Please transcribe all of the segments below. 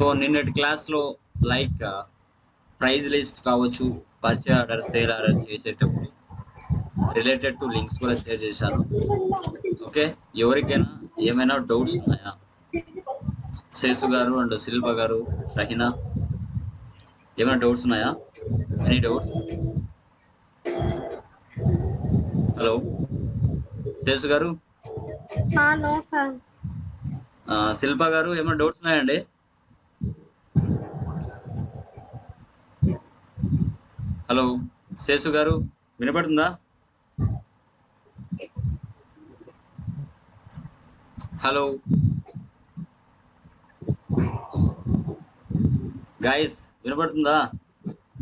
So నిన్నటి క్లాస్లో like price list కావచ్చు పర్చేజ్ ఆర్డర్ సేల్ ఆర్డర్ చేసేటప్పుడు రిలేటెడ్ టు లింక్స్ కూడా షేర్ చేశాను. ఓకే? ఎవరికైనా ఏమైనా డౌట్స్ ఉన్నాయా? శేషు గారు అండ్ శిల్ప గారు షహినా. ఏమైనా డౌట్స్ ఉన్నాయా? ఎనీ డౌట్స్ హలో శేషు గారు? శిల్ప గారు ఏమైనా డౌట్స్ ఉన్నాయండి? హలో శేషు గారు వినపడుతుందా? హలో. గాయస్ వినపడుతుందా?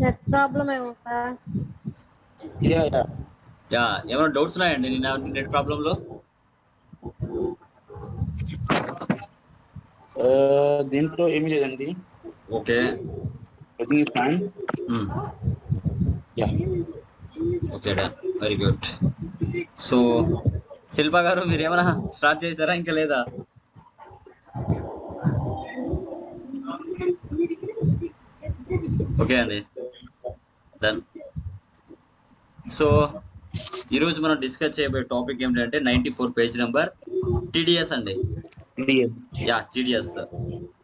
నెట్ ప్రాబ్లం ఏమో యా యా యా ఏమైనా డౌట్స్ ఉన్నాయండి నిన్న నెట్ ప్రాబ్లంలో దీంట్లో ఏమీ లేదండి. ఓకే ఫైన్ యా ఓకే డా very good so Shilpa garu మీరు ఏమైనా స్టార్ట్ చేశారా? ఇంకా లేదా? ఓకే అండి. డన్ సో ఈరోజు మనం డిస్కస్ చేయబోయే టాపిక్ ఏమిటంటే ninety four page number TDS అండి. Ya TDS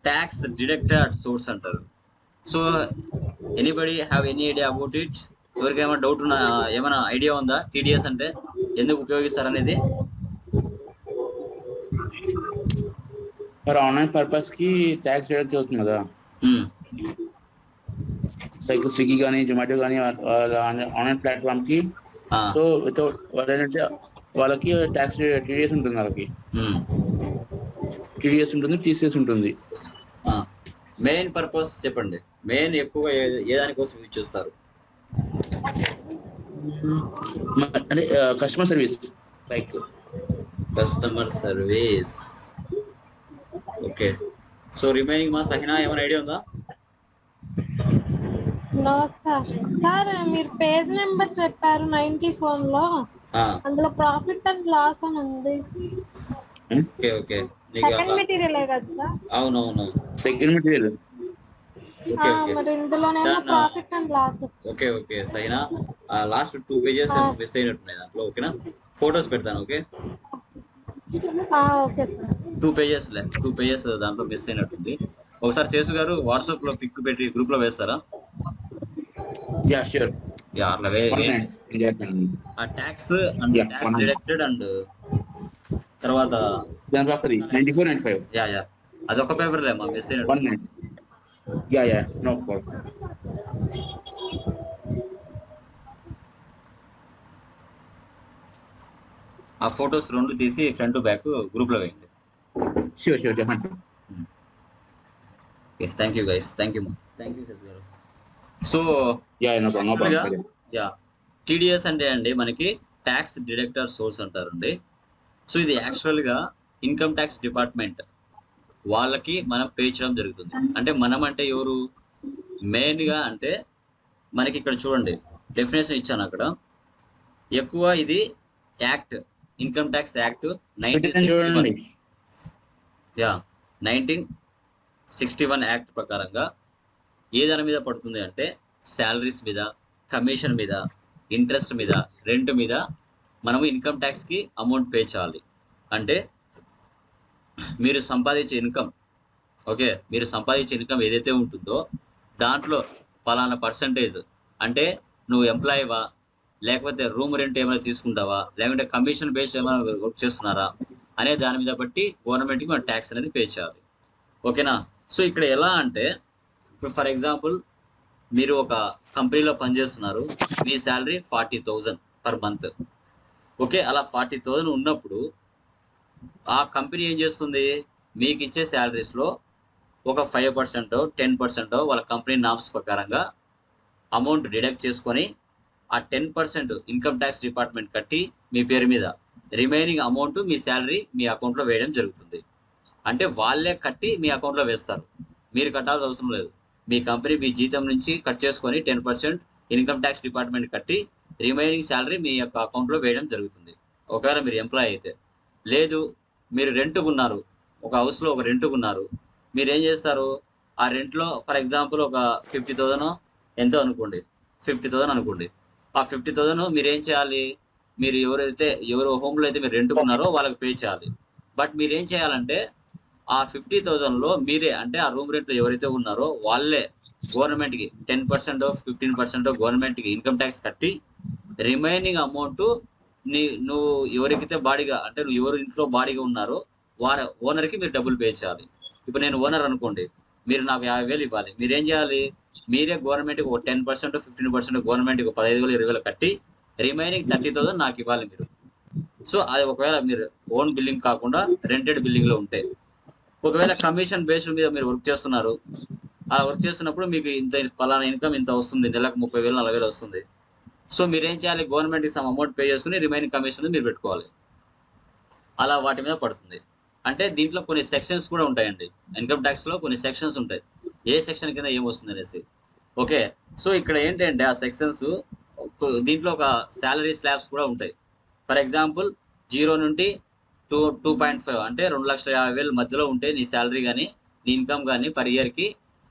tax deducted at source అంటారు. So anybody have any idea about it ఏమైనా డౌట్ ఉన్నా ఏమైనా ఐడియా ఉందా? టీడీఎస్ అంటే ఎందుకు ఉపయోగిస్తారు అనేది మరి ఆన్లైన్ పర్పస్కి ట్యాక్స్ డిడక్ట్ అవుతుంది కదా. లైక్ స్విగ్గీ కానీ జొమాటో కానీ ఆన్లైన్ ప్లాట్ఫామ్కి సో వితౌట్ వాళ్ళు ఏంటంటే వాళ్ళకి ట్యాక్స్ టీడీఎస్ ఉంటుంది వాళ్ళకి. టీడీఎస్ ఉంటుంది టీసీఎస్ ఉంటుంది. మెయిన్ పర్పస్ చెప్పండి. మెయిన్ ఎక్కువ ఏ- దానికోసం యూజ్ చేస్తారు? అంటే customer service like customer service okay so remaining మా సహినా ఏమైనా ఐడియా ఉందా? No sir. సార్ మీరు పేజ్ నెంబర్ చెప్పారు నైన్టీ ఫోర్లో ఆ, అందులో ప్రాఫిట్ అండ్ లాస్ అని ఉంది. ఓకే ఓకే సెకండ్ మెటీరియల్ కదా సార్? అవునవును. సెకండ్ మెటీరియల్ ఓకే ఆ, okay. Profit and loss okay okay. Saina last two pages miss అయినట్టున్నాయి దాంట్లో ఓకేనా? ఫొటోస్ పెడతాను okay? Okay sir. Two pages లే టూ పేజెస్ దాంట్లో మిస్ అయినట్టుంది. ఒకసారి శేషు గారు వాట్సాప్లో పిక్ పెట్టి గ్రూప్లో వేస్తారా? యా షూర్ యా అట్లా వే ఆ tax and tax deducted and తర్వాత దాని four ninety five ya ya అదొక పేపర్ లేమ్మా మిస్ అయినట్టు యా యా నో ప్రాబ్లం ఆ ఫొటోస్ రెండు తీసి ఫ్రంట్ బ్యాక్ గ్రూప్లో వేయండి. షూర్ షూర్ చెప్పండి okay thank you guys thank you thank you garu so ya TDS అంటే అండి మనకి ట్యాక్స్ డిడక్టర్ సోర్స్ అంటారండి సో ఇది యాక్చువల్గా ఇన్కమ్ ట్యాక్స్ డిపార్ట్మెంట్ వాళ్ళకి మనం పే చేయడం జరుగుతుంది. అంటే మనం అంటే ఎవరు? మెయిన్గా అంటే మనకి ఇక్కడ చూడండి డెఫినేషన్ ఇచ్చాను అక్కడ. ఎక్కువ ఇది act income tax act nineteen ya nineteen sixty one act ప్రకారంగా ఏ దాని మీద పడుతుంది అంటే శాలరీస్ మీద కమిషన్ మీద ఇంట్రెస్ట్ మీద రెంట్ మీద మనము ఇన్కమ్ ట్యాక్స్కి అమౌంట్ పే చేయాలి. అంటే మీరు సంపాదించే ఇన్కమ్ ఓకే మీరు సంపాదించే ఇన్కమ్ ఏదైతే ఉంటుందో దాంట్లో పలానా పర్సంటేజ్ అంటే నువ్వు ఎంప్లాయీవా లేకపోతే రూమ్ రెంట్ ఏమైనా తీసుకుంటావా లేకుంటే కమిషన్ బేస్ ఏమైనా వర్క్ చేస్తున్నారా అనే దాని మీద బట్టి గవర్నమెంట్కి మనం ట్యాక్స్ అనేది పే చేయాలి. ఓకేనా? సో ఇక్కడ ఎలా అంటే ఇప్పుడు ఫర్ ఎగ్జాంపుల్ మీరు ఒక కంపెనీలో పనిచేస్తున్నారు మీ salary forty thousand per month okay అలా ఫార్టీ థౌజండ్ ఉన్నప్పుడు ఆ కంపెనీ ఏం చేస్తుంది? మీకు ఇచ్చే శాలరీస్లో ఒక ఫైవ్ పర్సెంట్ టెన్ పర్సెంట్ వాళ్ళ కంపెనీ నామ్స్ ప్రకారంగా అమౌంట్ డిడక్ట్ చేసుకొని ఆ ten percent income tax department కట్టి మీ పేరు మీద రిమైనింగ్ అమౌంట్ మీ శాలరీ మీ అకౌంట్లో వేయడం జరుగుతుంది. అంటే వాళ్ళే కట్టి మీ అకౌంట్లో వేస్తారు. మీరు కట్టాల్సిన అవసరం లేదు. మీ కంపెనీ మీ జీతం నుంచి కట్ చేసుకొని ten percent income tax department కట్టి రిమైనింగ్ శాలరీ మీ యొక్క అకౌంట్లో వేయడం జరుగుతుంది. ఒకవేళ మీరు ఎంప్లాయ్ అయితే. లేదు మీరు రెంట్కు ఉన్నారు ఒక హౌస్లో ఒక రెంట్కు ఉన్నారు మీరు ఏం చేస్తారు? ఆ రెంట్లో ఫర్ ఎగ్జాంపుల్ ఒక ఫిఫ్టీ థౌజండ్ ఎంతో అనుకోండి. ఫిఫ్టీ థౌజండ్ అనుకోండి. ఆ ఫిఫ్టీ థౌసండ్ మీరు ఏం చేయాలి? మీరు ఎవరైతే ఎవరు హోమ్లో అయితే మీరు రెంట్కున్నారో వాళ్ళకి పే చేయాలి. బట్ మీరు ఏం చేయాలంటే ఆ ఫిఫ్టీ థౌజండ్లో మీరే అంటే ఆ రూమ్ రెంట్లో ఎవరైతే ఉన్నారో వాళ్ళే గవర్నమెంట్కి టెన్ పర్సెంట్ ఫిఫ్టీన్ పర్సెంట్ గవర్నమెంట్కి ఇన్కమ్ ట్యాక్స్ కట్టి రిమైనింగ్ అమౌంట్ నీ నువ్వు ఎవరికైతే బాడీగా అంటే నువ్వు ఎవరు ఇంట్లో బాడీగా ఉన్నారో వారి ఓనర్కి మీరు డబ్బులు పే చేయాలి. ఇప్పుడు నేను ఓనర్ అనుకోండి మీరు నాకు యాభై వేలు ఇవ్వాలి. మీరు ఏం చేయాలి? మీరే గవర్నమెంట్కి ఒక టెన్ పర్సెంట్ ఫిఫ్టీన్ పర్సెంట్ గవర్నమెంట్కి ఒక పదహైదు వేలు ఇరవై వేలు కట్టి రిమైనింగ్ థర్టీ థౌసండ్ నాకు ఇవ్వాలి మీరు. సో అది ఒకవేళ మీరు ఓన్ బిల్డింగ్ కాకుండా రెంటెడ్ బిల్డింగ్లో ఉంటే ఒకవేళ కమిషన్ బేస్డ్ మీద మీరు వర్క్ చేస్తున్నారు అలా వర్క్ చేస్తున్నప్పుడు మీకు ఇంత పలానా ఇన్కమ్ ఇంత వస్తుంది నెలకు ముప్పై వేలు నలభై వేలు వస్తుంది. సో మీరు ఏం చేయాలి? గవర్నమెంట్కి సమ్ అమౌంట్ పే చేసుకుని రిమైనింగ్ కమిషన్ మీరు పెట్టుకోవాలి. అలా వాటి మీద పడుతుంది. అంటే దీంట్లో కొన్ని సెక్షన్స్ కూడా ఉంటాయండి. ఇన్కమ్ ట్యాక్స్లో కొన్ని సెక్షన్స్ ఉంటాయి. ఏ సెక్షన్ కింద ఏమొస్తుంది అనేసి. ఓకే. సో ఇక్కడ ఏంటంటే ఆ సెక్షన్స్ దీంట్లో ఒక శాలరీ స్లాబ్స్ కూడా ఉంటాయి. ఫర్ ఎగ్జాంపుల్ జీరో నుండి టూ టూ పాయింట్ ఫైవ్ అంటే రెండు లక్షల యాభై వేల మధ్యలో ఉంటే నీ శాలరీ కానీ నీ ఇన్కమ్ కానీ పర్ ఇయర్కి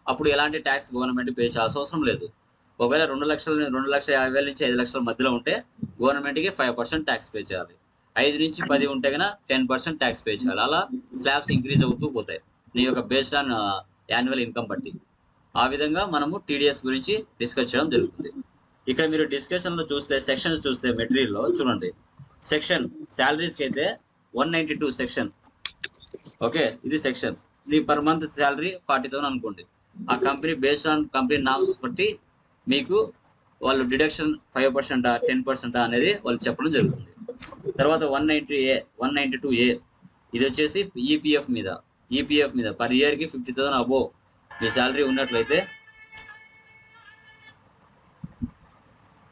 అప్పుడు ఎలాంటి ట్యాక్స్ గవర్నమెంట్ పే చేయాల్సిన అవసరం లేదు. ఒకవేళ రెండు లక్షల రెండు లక్షల యాభై వేల నుంచి ఐదు లక్షల మధ్యలో ఉంటే గవర్నమెంట్కి ఫైవ్ పర్సెంట్ ట్యాక్స్ పే చేయాలి. ఐదు నుంచి పది ఉంటే కన్నా టెన్ పర్సెంట్ ట్యాక్స్ పే చేయాలి. అలా స్లాబ్స్ ఇంక్రీజ్ అవుతూ పోతాయి. నీ యొక్క బేస్డ్ ఆన్ యాన్యువల్ ఇన్కమ్ బట్టి. ఆ విధంగా మనము టీడీఎస్ గురించి డిస్కస్ చేయడం జరుగుతుంది. ఇక్కడ మీరు డిస్కషన్లో చూస్తే సెక్షన్స్ చూస్తే మెటీరియల్లో చూడండి. సెక్షన్ శాలరీస్కి అయితే one ninety two section okay ఇది సెక్షన్ మీ per month salary forty thousand అనుకోండి. ఆ company based on company norms బట్టి మీకు వాళ్ళు డిడక్షన్ ఫైవ్ పర్సెంటా టెన్ పర్సెంటా అనేది వాళ్ళు చెప్పడం జరుగుతుంది. తర్వాత one ninety A one ninety two A ఇది వచ్చేసి ఈపీఎఫ్ మీద ఈపీఎఫ్ మీద పర్ ఇయర్కి ఫిఫ్టీ థౌసండ్ అబోవ్ మీ శాలరీ ఉన్నట్లయితే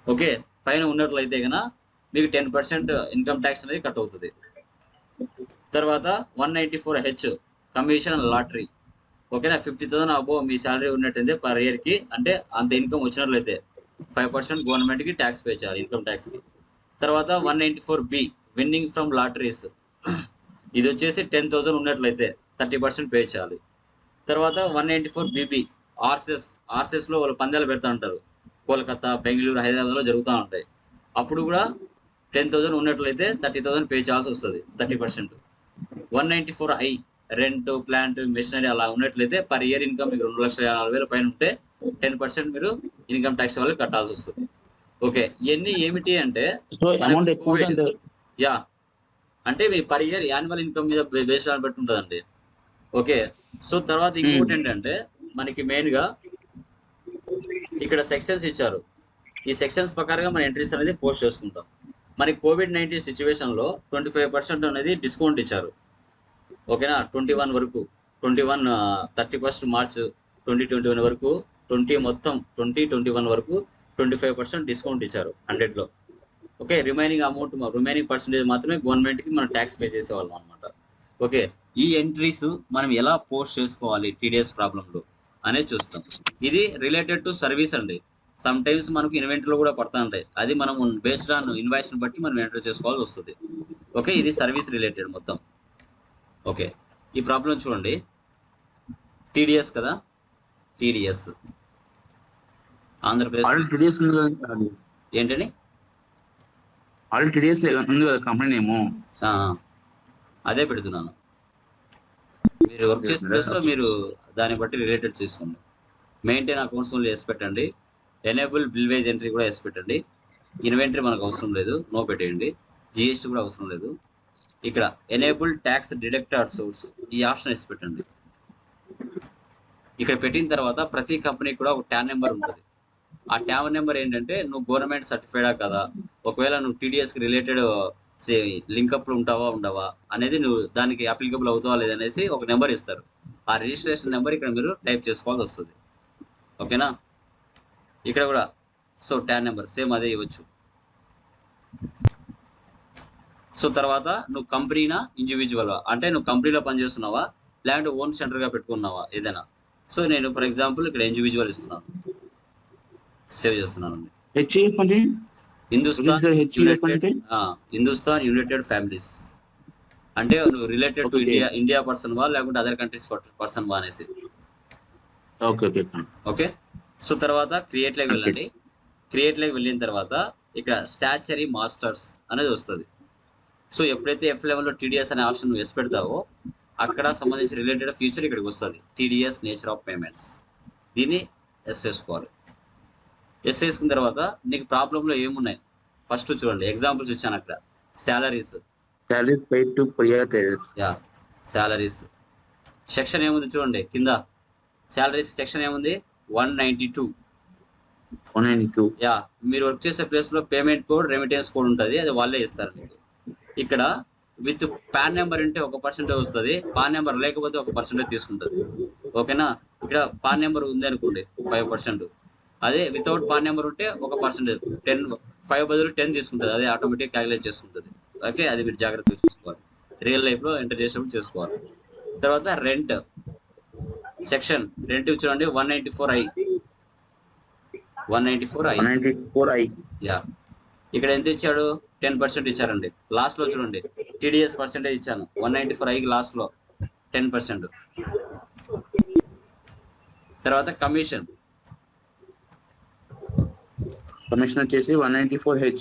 ఓకే పైన ఉన్నట్లయితే కనుక మీకు టెన్ పర్సెంట్ ఇన్కమ్ ట్యాక్స్ అనేది కట్ అవుతుంది. తర్వాత one ninety four H commission lottery ఓకేనా? ఫిఫ్టీ థౌసండ్ అబో మీ శాలరీ ఉన్నట్టయితే పర్ ఇయర్కి అంటే అంత ఇన్కమ్ వచ్చినట్లయితే ఫైవ్ పర్సెంట్ గవర్నమెంట్కి ట్యాక్స్ పే చేయాలి ఇన్కమ్ ట్యాక్స్కి తర్వాత one ninety four B winning from lotteries ఇది వచ్చేసి టెన్ థౌసండ్ ఉన్నట్లయితే థర్టీ పర్సెంట్ పే చేయాలి. తర్వాత one ninety four BB horses ఆర్సెస్లో వాళ్ళు పందాలు పెడతా ఉంటారు. కోల్కతా బెంగళూరు హైదరాబాద్లో జరుగుతూ ఉంటాయి. అప్పుడు కూడా టెన్ థౌసండ్ ఉన్నట్లయితే థర్టీ థౌసండ్ పే చేయాల్సి వస్తుంది thirty percent one ninety four I rent plant machinery అలా ఉన్నట్లయితే పర్ ఇయర్ ఇన్కమ్ మీకు రెండు లక్షల యాభై వేల పైన ఉంటే టెన్ పర్సెంట్ మీరు ఇన్కమ్ ట్యాక్స్ వాళ్ళకి కట్టాల్సి వస్తుంది. ఓకే ఇవన్నీ ఏమిటి అంటే యా అంటే మీ పర్ ఇయర్ యాన్యువల్ ఇన్కమ్ మీద అని బట్టి ఉంటుందండి. ఓకే సో తర్వాత ఇంకోటి ఏంటంటే మనకి మెయిన్గా ఇక్కడ సెక్షన్స్ ఇచ్చారు. ఈ సెక్షన్స్ ప్రకారంగా మన ఎంట్రీస్ అనేది పోస్ట్ చేసుకుంటాం. మనకి కోవిడ్ నైన్టీన్ సిచ్యువేషన్లో ట్వంటీ ఫైవ్ పర్సెంట్ అనేది డిస్కౌంట్ ఇచ్చారు. ఓకేనా? ట్వంటీ వన్ వరకు. Twenty one thirty first March twenty twenty one వరకు ట్వంటీ మొత్తం ట్వంటీ ట్వంటీ వన్ వరకు ట్వంటీ ఫైవ్ పర్సెంట్ డిస్కౌంట్ ఇచ్చారు హండ్రెడ్లో okay remaining amount remaining percentage మాత్రమే గవర్నమెంట్కి మనం ట్యాక్స్ పే చేసేవాళ్ళం అనమాట ఓకే ఈ ఎంట్రీస్ మనం ఎలా పోస్ట్ చేసుకోవాలి టీడీఎస్ ప్రాబ్లంలో అనేది చూస్తాం. ఇది రిలేటెడ్ టు సర్వీస్ అండి. సమ్ టైమ్స్ మనకు ఇన్వెంటరీలో కూడా పడతా ఉంటాయి. అది మనం బేస్డ్ ఆన్ ఇన్వాయిస్ని బట్టి మనం ఎంటర్ చేసుకోవాల్సి వస్తుంది. ఓకే ఇది సర్వీస్ రిలేటెడ్ మొత్తం. ఓకే. ఈ ప్రాబ్లం చూడండి. టీడీఎస్ కదా? టీడీఎస్ ఆంధ్రప్రదేశ్ ఏంటండి ఆల్రెడీ టీడీఎస్ ఉంది కదా కంపెనీ అదే పెడుతున్నాను. మీరు వర్క్ చేసిన ప్లేస్లో మీరు దాన్ని బట్టి రిలేటెడ్ చేసుకోండి. మెయింటైన్ అకౌంట్స్ ఓన్లీ ఎస్ పెట్టండి. ఎనేబుల్ బిల్వేజ్ ఎంట్రీ కూడా ఎస్ పెట్టండి. ఇన్వెంటరీ మనకు అవసరం లేదు. నో పెట్టేయండి. జిఎస్టీ కూడా అవసరం లేదు. ఇక్కడ ఎనేబుల్ ట్యాక్స్ డిడక్టర్ సోర్స్ ఈ ఆప్షన్ వేసి పెట్టండి. ఇక్కడ పెట్టిన తర్వాత ప్రతి కంపెనీకి కూడా ఒక ట్యాన్ నెంబర్ ఉంటుంది. ఆ ట్యాన్ నెంబర్ ఏంటంటే నువ్వు గవర్నమెంట్ సర్టిఫైడా కదా ఒకవేళ నువ్వు టీడీఎస్కి రిలేటెడ్ లింకప్లో ఉంటావా ఉండవా అనేది నువ్వు దానికి అప్లికబుల్ అవుతావా లేదనేసి ఒక నెంబర్ ఇస్తారు. ఆ రిజిస్ట్రేషన్ నెంబర్ ఇక్కడ మీరు టైప్ చేసుకోవాల్సి వస్తుంది. ఓకేనా? ఇక్కడ కూడా సో ట్యాన్ నెంబర్ సేమ్ అదే ఇవ్వచ్చు. సో తర్వాత నువ్వు కంపెనీనా? ఇండివిజువల్ అంటే నువ్వు కంపెనీలో పనిచేస్తున్నావా? లేదంటే ఓన్ సెంటర్గా పెట్టుకున్నావా? ఏదైనా? సో నేను ఫర్ ఎగ్జాంపుల్ ఇక్కడ ఇండివిజువల్ ఇస్తున్నాను. సేవ్ చేస్తున్నాను హిందుస్థాన్ యునైటెడ్ ఆ, హిందుస్థాన్ యునైటెడ్ ఫ్యామిలీస్ అంటే నువ్వు related to. India India person వా? లేకుంటే అదర్ కంట్రీస్ పర్సన్ వా అనేసి. ఓకే ఓకే ఓకే సో తర్వాత క్రియేట్లోకి వెళ్ళండి. క్రియేట్లోకి వెళ్ళిన తర్వాత ఇక్కడ స్టాచరీ మాస్టర్స్ అనేది వస్తుంది. సో ఎప్పుడైతే ఎఫ్ లెవెల్లో టీడీఎస్ అనే ఆప్షన్ ఎస్ పెడతావో అక్కడ సంబంధించి రిలేటెడ్ ఫ్యూచర్ ఇక్కడికి వస్తుంది. టీడీఎస్ నేచర్ ఆఫ్ పేమెంట్స్ దీన్ని ఎస్ చేసుకోవాలి. ఎస్ వేసుకున్న తర్వాత నీకు ప్రాబ్లంలో ఏమున్నాయి? ఫస్ట్ చూడండి ఎగ్జాంపుల్స్ ఇచ్చాను అక్కడ. శాలరీస్ యా శాలరీస్ సెక్షన్ ఏముంది చూడండి కింద. శాలరీస్ సెక్షన్ ఏముంది? One ninety two one ninety two yeah మీరు వర్క్ చేసే ప్లేస్లో పేమెంట్ కోడ్ రెమిటెన్స్ కోడ్ ఉంటుంది అది వాళ్ళే ఇస్తారు మీకు. ఇక్కడ విత్ పాన్ నెంబర్ ఉంటే ఒక పర్సెంటేజ్ వస్తుంది పాన్ నెంబర్ లేకపోతే ఒక పర్సెంటేజ్ తీసుకుంటుంది. ఓకేనా? ఇక్కడ పాన్ నెంబర్ ఉంది అనుకోండి ఫైవ్ పర్సెంట్. అదే వితౌట్ పాన్ నెంబర్ ఉంటే ఒక పర్సెంటేజ్ టెన్ ఫైవ్ బదులు టెన్ తీసుకుంటుంది అదే ఆటోమేటిక్ క్యాలిక్యులేట్ చేసుకుంటుంది. ఓకే? అది మీరు జాగ్రత్తగా చూసుకోవాలి. రియల్ లైఫ్లో ఎంటర్ చేసినప్పుడు చేసుకోవాలి. తర్వాత రెంట్. సెక్షన్ రెంట్ చూడండి one ninety four I. One ninety four I. Four I. Yeah. ఇక్కడ ఎంత ఇచ్చాడు? టెన్ పర్సెంట్ ఇచ్చారండి. లాస్ట్లో చూడండి. టీడీఎస్ పర్సెంటేజ్ ఇచ్చాను. వన్ నైన్టీ ఫోర్ ఐకి లాస్ట్లో టెన్ పర్సెంట్. తర్వాత కమిషన్. కమిషన్ వచ్చేసి one ninety four H.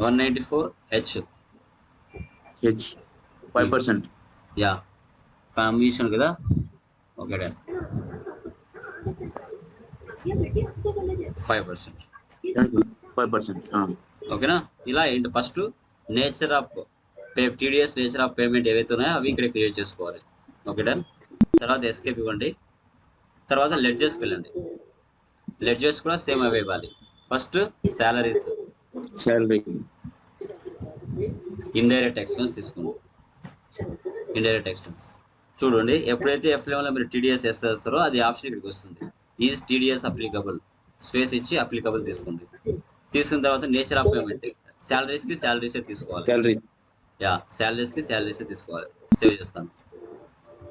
One ninety four H. H five percent. Yeah. Commission కదా? Okay done. Five percent. Five percent. ఓకేనా? ఇలా ఏంటి? First nature of pay TDS nature of payment ఏవైతే ఉన్నాయో అవి ఇక్కడ క్రియేట్ చేసుకోవాలి. ఓకే డన్ తర్వాత ఎస్కేప్ ఇవ్వండి. తర్వాత లెడ్జెస్కి వెళ్ళండి. లెడ్జెస్ కూడా సేమ్ అవే ఇవ్వాలి. First salaries salary indirect expense తీసుకోండి. ఇండైరెక్ట్ ఎక్స్పెన్స్ చూడండి ఎప్పుడైతే ఎఫ్ లెవెన్లో మీరు టీడీఎస్ ఎస్ చేస్తారో అది ఆప్షన్ ఇక్కడికి వస్తుంది. ఈజ్ టీడీఎస్ అప్లికబుల్ స్పేస్ ఇచ్చి అప్లికబుల్ తీసుకోండి. తీసుకున్న తర్వాత నేచర్ ఆఫ్ పేమెంట్. శాలరీస్కి శాలరీసే తీసుకోవాలి. సాలరీ యా శాలరీస్కి శాలరీసే తీసుకోవాలి. సేవ్ చేస్తాను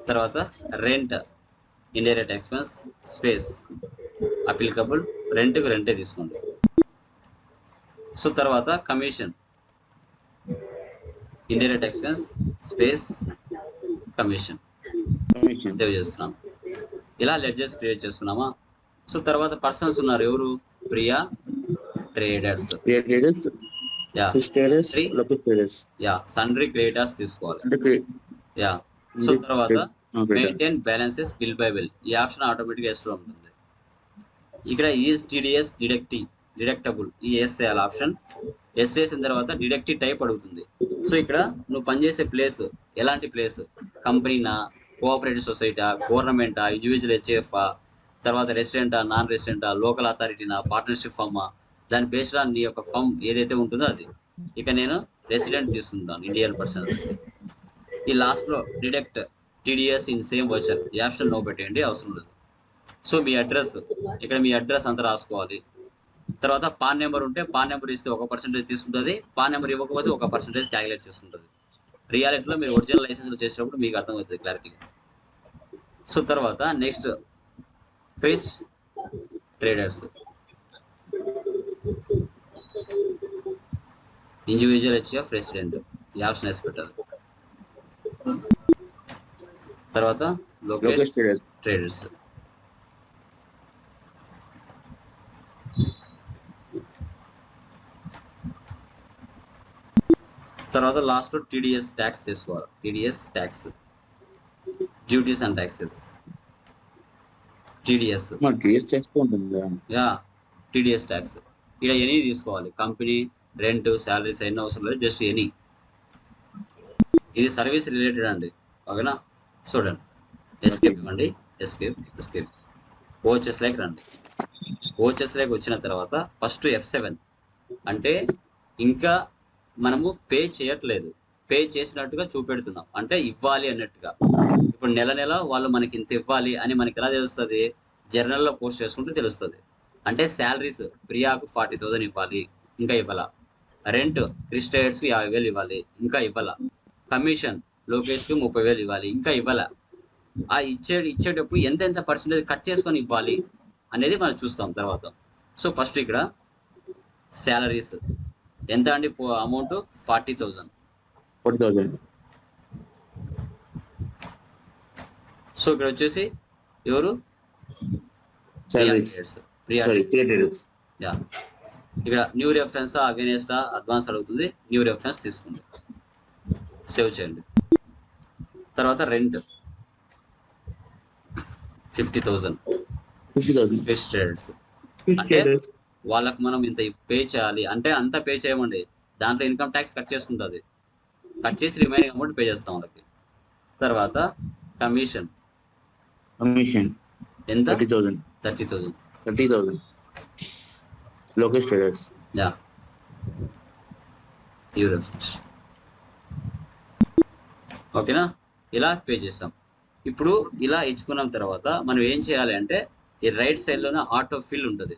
తర్వాత rent indirect expense space applicable రెంట్కి రెంటే తీసుకోండి. సో తర్వాత commission indirect expense space commission commission save చేస్తున్నాం. ఇలా లెడ్జెస్ క్రియేట్ చేసుకున్నామా సో తర్వాత పర్సన్స్ ఉన్నారు ఎవరు? Priya traders yeah traders Three. Local traders yeah sundry creditors తీసుకోవాలి. యా సో తర్వాత maintain balances bill by bill ఈ ఆప్షన్ ఆటోమేటిక్ ఎస్లో ఉంటుంది. ఇక్కడ ఈజ్ టీడీఎస్ డిడక్టి డిడక్టబుల్ ఈ ఎస్ చేయాలి ఆప్షన్. ఎస్ చేసిన తర్వాత డిడక్టి టైప్ అడుగుతుంది. సో ఇక్కడ నువ్వు పనిచేసే ప్లేస్ ఎలాంటి ప్లేస్ కంపెనీనా కోఆపరేటివ్ సొసైటా గవర్నమెంటా ఇండివిజువల్ హెచ్ఎఫ్ తర్వాత రెసిడెంటా నాన్ రెసిడెంటా లోకల్ అథారిటీనా పార్ట్నర్షిప్ ఫర్మా దాని బేస్డ్ ఆన్ నీ యొక్క ఫామ్ ఏదైతే ఉంటుందో అది. ఇక నేను రెసిడెంట్ తీసుకుంటాను ఇండియన్ పర్సన్ ఈ లాస్ట్లో deduct TDS in same voucher ఈ ఆప్షన్ నో పెట్టేయండి అవసరం లేదు. సో మీ అడ్రస్ ఇక్కడ మీ అడ్రస్ అంతా రాసుకోవాలి. తర్వాత పాన్ నెంబర్ ఉంటే పాన్ నెంబర్ ఇస్తే ఒక పర్సెంటేజ్ తీసుకుంటుంది. పాన్ నెంబర్ ఇవ్వకపోతే ఒక పర్సెంటేజ్ క్యాలిక్యులేట్ చేసుకుంటుంది. రియాలిటీలో మీరు ఒరిజినల్ లైసెన్స్ చేసినప్పుడు మీకు అర్థమవుతుంది క్లారిటీగా సో తర్వాత next Kris traders individual HF resident ఈ ఆప్షన్ వేసి పెట్టాలి. తర్వాత లోకేష్ ట్రేడర్స్ తర్వాత లాస్ట్ టీడీఎస్ ట్యాక్స్ చేసుకోవాలి TDS tax duties and taxes TDS TDS tax ఇక్కడ ఎనీ తీసుకోవాలి? కంపెనీ రెంట్ శాలరీస్ అయినా అవసరం లేదు జస్ట్ ఎనీ ఇది సర్వీస్ రిలేటెడ్ అండి. ఓకేనా? చూడండి. ఎస్కేప్ ఇవ్వండి. ఎస్కేప్ ఎస్కేప్ ఓచెస్ లైక్ రండి. ఓచెస్ లైక్ వచ్చిన తర్వాత ఫస్ట్ ఎఫ్ సెవెన్ అంటే ఇంకా మనము పే చేయట్లేదు. పే చేసినట్టుగా చూపెడుతున్నాం. అంటే ఇవ్వాలి అన్నట్టుగా. ఇప్పుడు నెల నెల వాళ్ళు మనకి ఇంత ఇవ్వాలి అని మనకి ఎలా తెలుస్తుంది? జర్నల్లో పోస్ట్ చేసుకుంటే తెలుస్తుంది. అంటే శాలరీస్ ప్రియాకు ఫార్టీ థౌసండ్ ఇవ్వాలి. ఇంకా ఇవ్వాలా? రెంట్ క్రిస్టైడ్స్కి యాభై వేలు ఇవ్వాలి ఇంకా ఇవ్వాల? కమిషన్ లోకేష్కి ముప్పై వేలు ఇవ్వాలి ఇంకా ఇవ్వాల? ఆ ఇచ్చే ఇచ్చేటప్పుడు ఎంత ఎంత పర్సెంటేజ్ కట్ చేసుకొని ఇవ్వాలి అనేది మనం చూస్తాం తర్వాత. సో ఫస్ట్ ఇక్కడ శాలరీస్ ఎంత అండి amount? Forty thousand. Forty thousand so ఇక్కడ వచ్చేసి ఎవరు? యా. ఇక్కడ న్యూ రెఫరెన్స్ అగేనెస్ట్ అడ్వాన్స్ అడుగుతుంది. న్యూ రెఫరెన్స్ తీసుకోండి సేవ్ చేయండి. తర్వాత rent fifty thousand thousand traders అంటే వాళ్ళకి మనం ఇంత పే చేయాలి. అంటే అంతా పే చేయమండి. దాంట్లో ఇన్కమ్ ట్యాక్స్ కట్ చేసుకుంటుంది. కట్ చేసి రిమైనింగ్ అమౌంట్ పే చేస్తాం వాళ్ళకి. తర్వాత కమిషన్ కమిషన్ ఎంత? Thirty thousand thirty thousand thirty Lokesh traders yeah ఓకేనా ఇలా పే చేస్తాం. ఇప్పుడు ఇలా ఇచ్చుకున్న తర్వాత మనం ఏం చేయాలి అంటే ఈ రైట్ సైడ్లోనే ఆటో ఫిల్ ఉంటుంది.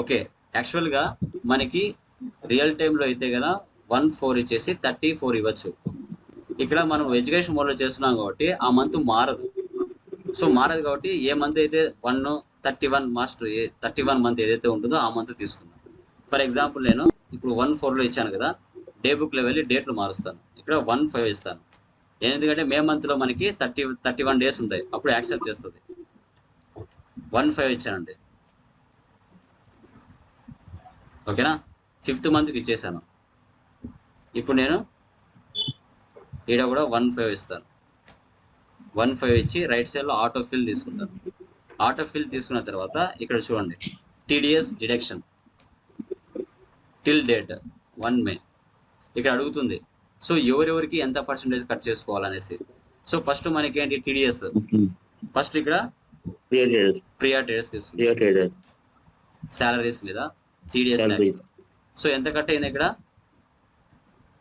ఓకే యాక్చువల్గా మనకి రియల్ టైంలో అయితే కదా వన్ ఫోర్ ఇచ్చేసి థర్టీ ఫోర్ ఇవ్వచ్చు. ఇక్కడ మనం ఎడ్యుకేషన్ మోడ్లో చేస్తున్నాం కాబట్టి ఆ మంత్ మారదు. సో మారదు కాబట్టి ఏ మంత్ అయితే one thirty one master thirty one month ఏదైతే ఉంటుందో ఆ మంత్ తీసుకున్నాను. ఫర్ ఎగ్జాంపుల్ నేను ఇప్పుడు వన్ ఫోర్లో ఇచ్చాను కదా డే బుక్లో వెళ్ళి డేట్లు మారుస్తాను. ఇక్కడ వన్ ఫైవ్ ఇస్తాను. ఎందుకంటే మే మంత్లో మనకి థర్టీ థర్టీ వన్ డేస్ ఉంటాయి. అప్పుడు యాక్సెప్ట్ చేస్తుంది. వన్ ఫైవ్ ఇచ్చానండి. ఓకేనా ఫిఫ్త్ మంత్కి ఇచ్చేసాను. ఇప్పుడు నేను ఈడ కూడా వన్ ఫైవ్ ఇస్తాను. వన్ ఫైవ్ ఇచ్చి రైట్ సైడ్లో ఆటో ఫిల్ తీసుకుంటాను. ఆటో ఫిల్ తీసుకున్న తర్వాత ఇక్కడ చూడండి. TDS deduction. Till date. One May. ఇక్కడ అడుగుతుంది. సో ఎవరెవరికి ఎంత పర్సంటేజ్ కట్ చేసుకోవాలనేసి. సో ఫస్ట్ మనకి ఏంటి టీడీఎస్ ఫస్ట్ ఇక్కడ ప్రియా ట్రేడర్స్ తీసుకుంటాం శాలరీస్ మీద టీడీఎస్ సాలరీస్ సో ఎంత కట్ అయింది ఇక్కడ?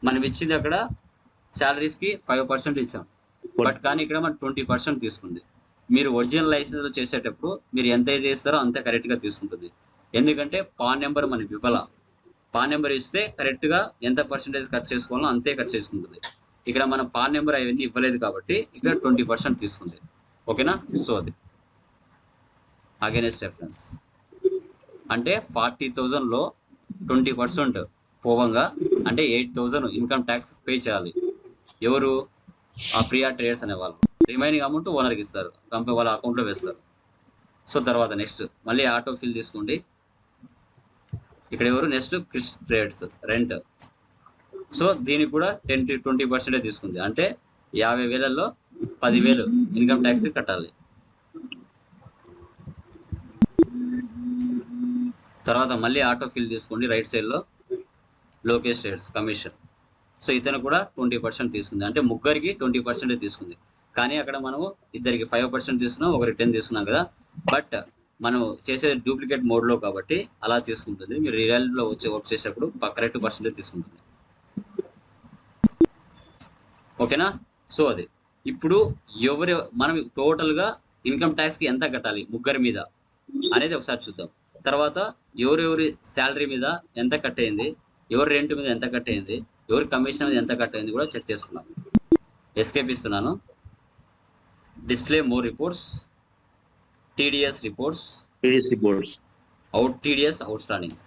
మనం ఇచ్చింది అక్కడ salaries కి ఫైవ్ పర్సెంట్ ఇచ్చాం. బట్ కానీ ఇక్కడ మనం ట్వంటీ పర్సెంట్ తీసుకుంది. మీరు ఒరిజినల్ లైసెన్స్ చేసేటప్పుడు మీరు ఎంత అయితే ఇస్తారో అంత కరెక్ట్గా తీసుకుంటుంది. ఎందుకంటే పాన్ నెంబర్ మనకి ఇవ్వాల. పాన్ నెంబర్ ఇస్తే కరెక్ట్గా ఎంత పర్సెంటేజ్ కట్ చేసుకోవాలో అంతే కట్ చేసుకుంటుంది. ఇక్కడ మనం పాన్ నెంబర్ అవన్నీ ఇవ్వలేదు కాబట్టి ఇక్కడ ట్వంటీ పర్సెంట్ తీసుకుంది. ఓకేనా? సో అది. అగేనెస్ట్ రెఫరెన్స్ అంటే ఫార్టీ లో ట్వంటీ పర్సెంట్ పోవంగా అంటే eight thousand income tax pay చేయాలి. ఎవరు? ఆ ప్రియా ట్రేడర్స్ అనే వాళ్ళు రిమైనింగ్ అమౌంట్ ఓనర్కి ఇస్తారు. కంపెనీ వాళ్ళ అకౌంట్లో వేస్తారు. సో తర్వాత నెక్స్ట్ మళ్ళీ ఆటో ఫిల్ తీసుకోండి. ఇక్కడ ఎవరు? Next Kris trades rent so దీనికి కూడా టెన్ టు ట్వంటీ పర్సెంటే తీసుకుంది. అంటే యాభై వేలల్లో పదివేలు ఇన్కమ్ ట్యాక్స్ కట్టాలి. తర్వాత మళ్ళీ ఆటో ఫిల్ తీసుకోండి రైట్ సైడ్లో లోకేష్ ట్రేడ్స్ కమిషన్ సో ఇతను కూడా ట్వంటీ పర్సెంట్ తీసుకుంది. అంటే ముగ్గురికి ట్వంటీ పర్సెంటే తీసుకుంది. కానీ అక్కడ మనము ఇద్దరికి ఫైవ్ పర్సెంట్ తీసుకున్నాం ఒకరికి టెన్ తీసుకున్నాం కదా. బట్ మనం చేసేది డూప్లికేట్ మోడ్లో కాబట్టి అలా తీసుకుంటుంది. మీరు రియాలిటీలో వచ్చి వర్క్ చేసేటప్పుడు కరెక్ట్ పర్సెంటేజ్ తీసుకుంటుంది. ఓకేనా? సో అది. ఇప్పుడు ఎవరు మనం టోటల్గా ఇన్కమ్ ట్యాక్స్కి ఎంత కట్టాలి ముగ్గురి మీద అనేది ఒకసారి చూద్దాం. తర్వాత ఎవరెవరి శాలరీ మీద ఎంత కట్టయింది ఎవరి రెంట్ మీద ఎంత కట్టయింది ఎవరి కమిషన్ మీద ఎంత కట్టయింది కూడా చెక్ చేసుకున్నాం ఎస్కేప్ ఇస్తున్నాను. Display more reports TDS reports reports out TDS outstandings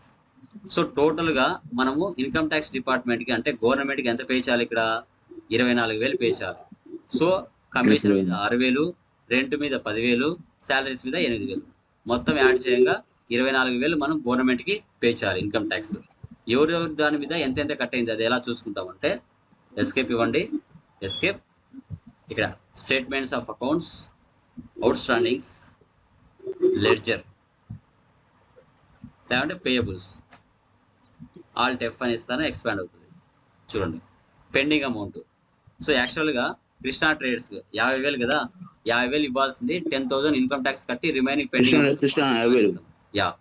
so టోటల్గా మనము ఇన్కమ్ ట్యాక్స్ డిపార్ట్మెంట్కి అంటే గవర్నమెంట్కి ఎంత పే చేయాలి ఇక్కడ? ఇరవై నాలుగు వేలు పే చేయాలి. సో కమిషన్ మీద ఆరు వేలు రెంట్ మీద పదివేలు శాలరీస్ మీద ఎనిమిది వేలు. మొత్తం యాడ్ చేయంగా ఇరవై నాలుగు వేలు మనం గవర్నమెంట్కి పే చేయాలి ఇన్కమ్ ట్యాక్స్ ఎవరెవరి దాని మీద ఎంత ఎంత కట్ అయింది? అది ఎలా చూసుకుంటామంటే ఎస్కేప్ ఇవ్వండి. ఎస్కేప్ ఇక్కడ statements of accounts outstandings ledger. లేదంటే పేయబుల్స్. ఆల్ టెఫ్ అని ఇస్తాను ఎక్స్పాండ్ అవుతుంది. చూడండి. Pending amount. సో యాక్చువల్గా కృష్ణా ట్రేడ్స్ యాభై వేలు కదా? యాభై వేలు ఇవ్వాల్సింది టెన్ థౌసండ్ ఇన్కమ్ ట్యాక్స్ కట్టి రిమైనింగ్ పెండింగ్ యా.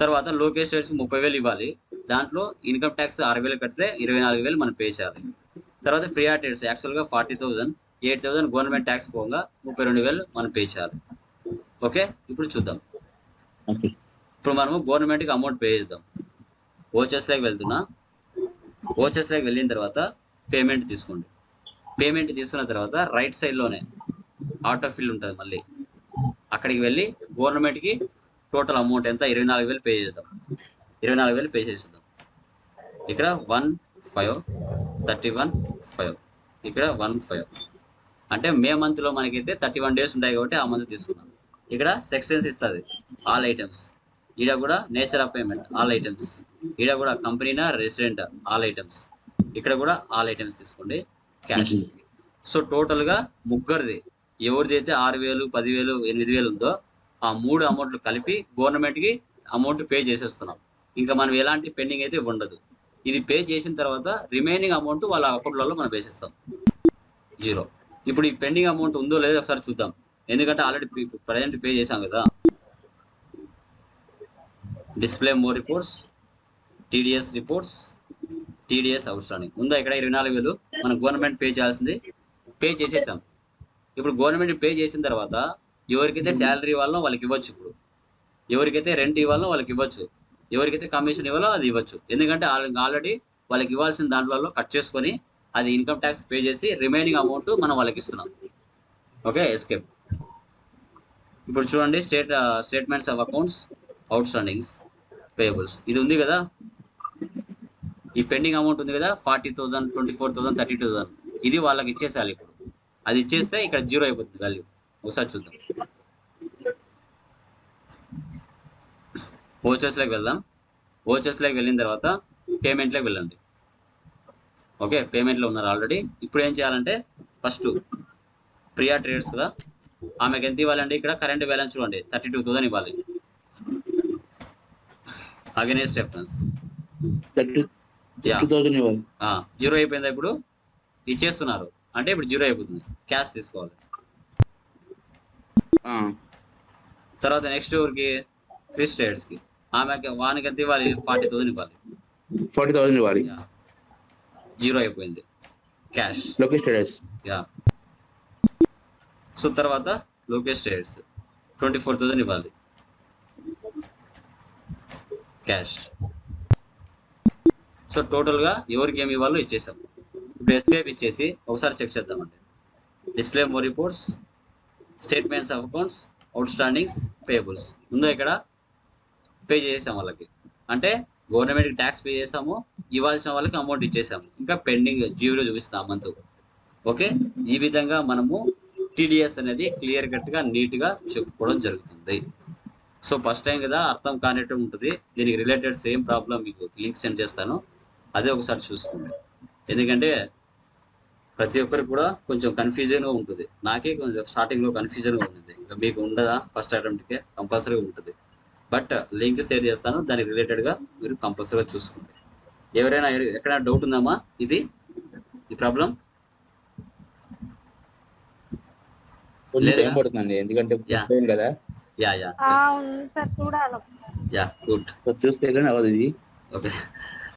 తర్వాత లోకేష్ ట్రేడ్స్కి ముప్పై వేలు ఇవ్వాలి. దాంట్లో ఇన్కమ్ ట్యాక్స్ ఆరు వేలు కడితే ఇరవై నాలుగు వేలు మనం పే చేయాలి. తర్వాత ప్రియా ట్రేడ్స్ యాక్చువల్గా forty thousand. Eight thousand government tax పోగా ముప్పై రెండు వేలు మనం పే చేయాలి. ఓకే? ఇప్పుడు చూద్దాం. ఇప్పుడు మనము గవర్నమెంట్కి అమౌంట్ పే చేద్దాం. ఓచెస్లోకి వెళ్తున్నా. ఓచెస్లోకి వెళ్ళిన తర్వాత పేమెంట్ తీసుకోండి. పేమెంట్ తీసుకున్న తర్వాత రైట్ సైడ్లోనే ఆటో ఫిల్ ఉంటుంది మళ్ళీ. అక్కడికి వెళ్ళి గవర్నమెంట్కి టోటల్ అమౌంట్ ఎంత? ఇరవై నాలుగు వేలు పే చేద్దాం. ఇరవై నాలుగు వేలు పే చేసేద్దాం. ఇక్కడ one five thirty one five. ఇక్కడ వన్ ఫైవ్. అంటే మే మంత్లో మనకైతే థర్టీ వన్ డేస్ ఉంటాయి కాబట్టి ఆ మంత్ తీసుకున్నాం. ఇక్కడ సెక్షన్స్ ఇస్తుంది. ఆల్ ఐటమ్స్ ఈడ కూడా nature of payment all items ఈడ కూడా కంపెనీనా రెసిడెంట్ ఆల్ ఐటమ్స్ ఇక్కడ కూడా ఆల్ ఐటమ్స్ తీసుకోండి. క్యాష్ సో టోటల్గా ముగ్గురిది. ఎవరిది అయితే ఆరు వేలు పదివేలు ఎనిమిది వేలు ఉందో ఆ మూడు అమౌంట్లు కలిపి గవర్నమెంట్కి అమౌంట్ పే చేసేస్తున్నాం. ఇంకా మనం ఎలాంటి పెండింగ్ అయితే ఉండదు ఇది పే చేసిన తర్వాత రిమైనింగ్ అమౌంట్ వాళ్ళ అకౌంట్లలో మనం వేసేస్తాం. జీరో ఇప్పుడు ఈ పెండింగ్ అమౌంట్ ఉందో లేదో ఒకసారి చూద్దాం. ఎందుకంటే ఆల్రెడీ ప్రజెంట్ పే చేశాం కదా. Display more reports TDS reports TDS అవసరానికి. ఉందా ఇక్కడ ఇరవై నాలుగు వేలు? మనం గవర్నమెంట్ పే చేయాల్సింది. పే చేసేసాం. ఇప్పుడు గవర్నమెంట్ పే చేసిన తర్వాత ఎవరికైతే శాలరీ ఇవ్వాలో వాళ్ళకి ఇవ్వచ్చు ఇప్పుడు. ఎవరికైతే రెంట్ ఇవ్వాలో వాళ్ళకి ఇవ్వచ్చు. ఎవరికైతే కమిషన్ ఇవ్వాలో అది ఇవ్వచ్చు. ఎందుకంటే ఆల్రెడీ వాళ్ళకి ఇవ్వాల్సిన దాంట్లో కట్ చేసుకొని అది ఇన్కమ్ ట్యాక్స్ పే చేసి రిమైనింగ్ అమౌంట్ మనం వాళ్ళకి ఇస్తున్నాం. ఓకే ఎస్కేప్ ఇప్పుడు చూడండి state statements of accounts outstandings payables ఇది ఉంది కదా? ఈ పెండింగ్ అమౌంట్ ఉంది కదా? Forty thousand twenty four thousand thirty thousand ఇది వాళ్ళకి ఇచ్చేసేయాలి ఇప్పుడు. అది ఇచ్చేస్తే ఇక్కడ జీరో అయిపోతుంది వాల్యూ ఒకసారి చూద్దాం. ఓచర్స్లోకి వెళ్దాం. ఓచర్స్లోకి వెళ్ళిన తర్వాత పేమెంట్లోకి వెళ్ళండి. ఓకే పేమెంట్లో ఉన్నారు ఆల్రెడీ. ఇప్పుడు ఏం చేయాలంటే ఫస్ట్ ప్రియా ట్రేడర్స్ కదా ఆమెకి ఎంత ఇవ్వాలండి ఇక్కడ? కరెంట్ బ్యాలెన్స్ చూడండి థర్టీ టూ థౌసండ్ ఇవ్వాలి. అగెనెస్ట్ రెఫరెన్స్ జీరో అయిపోయిందా ఇప్పుడు? ఇచ్చేస్తున్నారు. అంటే ఇప్పుడు జీరో అయిపోతుంది. క్యాష్ తీసుకోవాలి. తర్వాత నెక్స్ట్ ఊరికి త్రీ స్టేట్స్కి ఆమెకి వానికి ఎంత ఇవ్వాలి? ఫార్టీ థౌసండ్ ఇవ్వాలి. ఫార్టీ థౌసండ్ ఇవ్వాలి. జీరో అయిపోయింది. Cash Lokesh traders. Yeah. So తర్వాత Lokesh trades twenty four thousand ఇవ్వాలి. క్యాష్ సో టోటల్గా ఎవరికి ఏమి ఇవ్వాలో ఇచ్చేసాం. ఇప్పుడు ఎస్కేప్ ఇచ్చేసి ఒకసారి చెక్ చేద్దామండి. Display more reports statements of accounts outstandings payables ఉందో ఇక్కడ పే చేసాం వాళ్ళకి. అంటే గవర్నమెంట్కి ట్యాక్స్ పే చేసాము ఇవ్వాల్సిన వాళ్ళకి అమౌంట్ ఇచ్చేసాము. ఇంకా పెండింగ్ జీరో చూపిస్తాం మంత్ ఓకే ఈ విధంగా మనము టీడీఎస్ అనేది క్లియర్ కట్గా నీట్గా చెప్పుకోవడం జరుగుతుంది. సో ఫస్ట్ టైం కదా అర్థం కానట్టు ఉంటుంది. దీనికి రిలేటెడ్ సేమ్ ప్రాబ్లం మీకు లింక్ సెండ్ చేస్తాను. అదే ఒకసారి చూసుకోండి. ఎందుకంటే ప్రతి ఒక్కరికి కూడా కొంచెం కన్ఫ్యూజన్గా ఉంటుంది. నాకే కొంచెం స్టార్టింగ్లో కన్ఫ్యూజన్గా ఉంటుంది. ఇంకా మీకు ఉండదా? ఫస్ట్ అటెంప్ట్కే కంపల్సరీగా ఉంటుంది. బట్ లింక్ షేర్ చేస్తాను. దానికి రిలేటెడ్గా మీరు కంపల్సరీగా చూసుకోండి. ఎవరైనా ఎ- ఎక్కడైనా డౌట్ ఉందామా ఇది ఈ ప్రాబ్లం ఎందుకంటే యా. కదా. Yeah yeah. గుడ్. సో చూస్తే కానీ అవ్వదు ఇది. ఓకే.